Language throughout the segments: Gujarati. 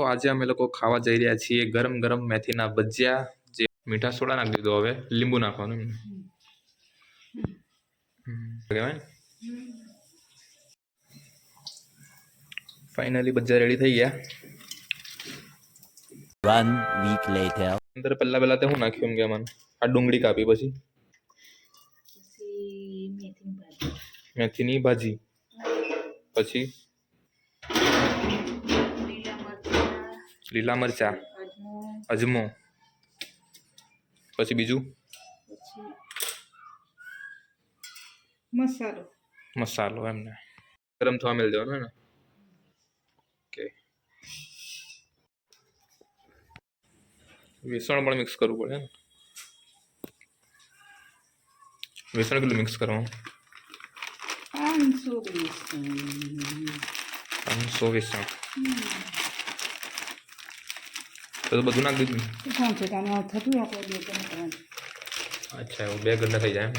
તો આજે અમે લોકો ખાવા જઈ રહ્યા છીએ ગરમ ગરમ મેથીના ભજીયા જે મીઠા સોડા નાખી દીધો હવે લીંબુ નાખવાનું ફાઇનલી ભજીયા રેડી થઈ ગયા. વન વીક લેટર અંદર પહેલા પહેલા તો હું નાખ્યું એમ કે મને આ ડુંગળી કાપી પછી? પછી મેથીની ભાજી. મેથીની ભાજી. પછી? લીલા મરચાં અજમો પછી બીજું? મસાલો. મસાલો એમને. ગરમ થવા મેળ દેવાનો ને ઓકે. વેસણ પણ મિક્સ કરવું પડે ને વેસણ કેટલું મિક્સ કરવાનું? પાંચસો વેસણ. પાંચસો વેસણ. તો બધું નાખી દીધું. શું છે તમે થતું આપણે બે ત્રણ અચ્છા એવું બે ઘંટા થઈ જાય એમ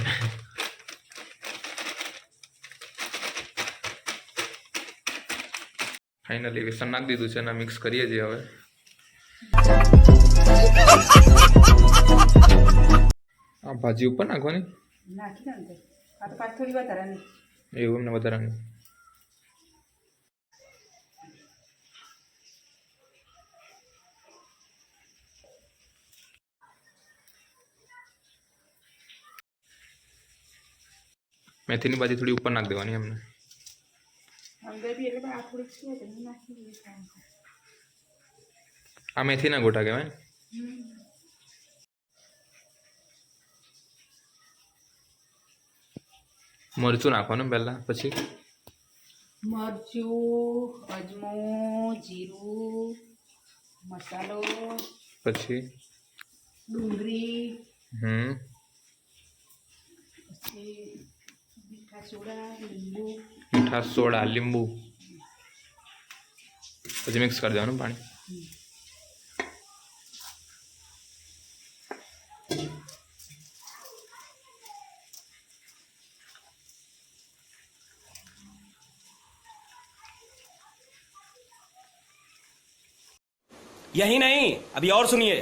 ફાઇનલી વેસન નાખી દીધું છે અને મિક્સ કરીએ છીએ હવે. આ ભાજી ઉપર નાખવાની? નાખી દો ને તે. આ તો પાછ થોડી વધારાની એવું એમને વધારાનું મેથીની બાજી થોડી ઉપર નાખી દેવાની એમને. આ મેથીના ગોટા કહેવાય મરચું નાખવાનું પહેલાં પછી? મરચું અજમો જીરું મસાલો પછી? ડુંગળી હમ. પછી મીઠા સોડા લીંબુ મીઠા સોડા લીંબુ પછી મિક્સ કરી દેવાનું પાણી यही नहीं अभी और सुनिए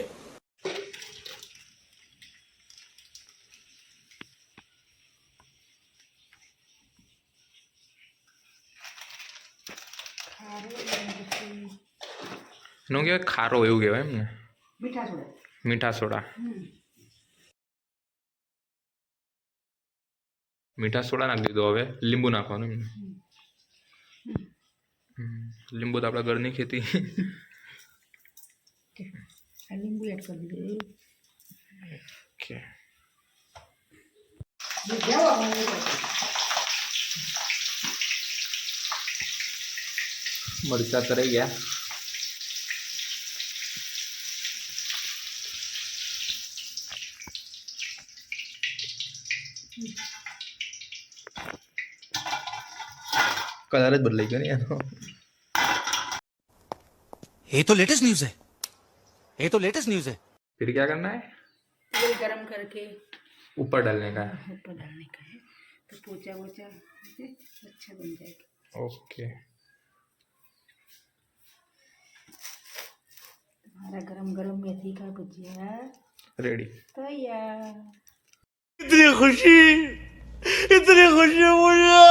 એનું કહેવાય ખારો એવું કહેવાય એમ ને મીઠા સોડા મીઠા સોડા મીઠા સોડા નાખી દીધો હવે લીંબુ નાખવાનું એમને. લીંબુ તો આપણા ઘરની ખેતી. લીંબુ એડ કરી દીધું. ઓકે. मर्चा तर ही है कलर बदल क्यों नहीं ये तो लेटेस्ट न्यूज़ है। ये तो लेटेस्ट न्यूज़ है। फिर क्या करना है? तेल गरम करके। ऊपर डालने का। है ऊपर डालने का है। तो पोचा वोचा अच्छा बन जाएगा। ओके। બટેકા ભજીયા? રેડી તૈયાર. ઇતની ખુશી ઇતની ખુશી મુજે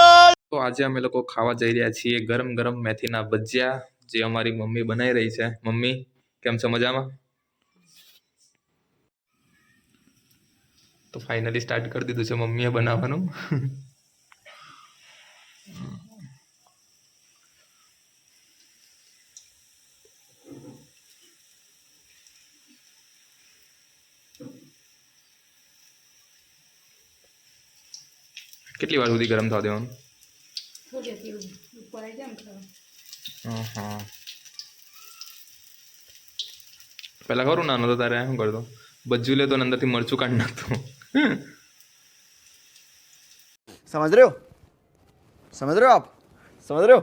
તો આજે અમે લોકો ખાવા જઈ રહ્યા છીએ ગરમ ગરમ મેથીના ભજીયા જે અમારી મમ્મી બનાવી રહી છે. મમ્મી કેમ છો મજામાં? તો ફાઇનલી સ્ટાર્ટ કરી દીધું છે મમ્મીએ બનાવવાનું. કેટલી વાર સુધી ગરમ થવા દેવાનું? પહેલાં ખરું નાનો હતો તારે શું કરતો? બજ્જુ લેતો ને અંદરથી મરચું કાઢી નાખતો. સમજ રહ્યો? સમજ રહ્યો આપ? સમજ રહ્યો?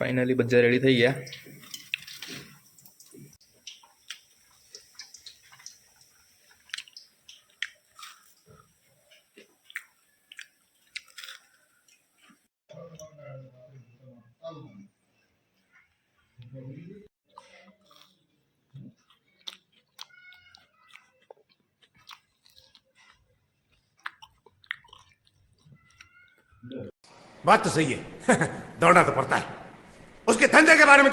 ફાઇનલી બધા રેડી થઈ ગયા बात तो सही है दौड़ना तो पड़ता है 어떻게 단단하게 말하면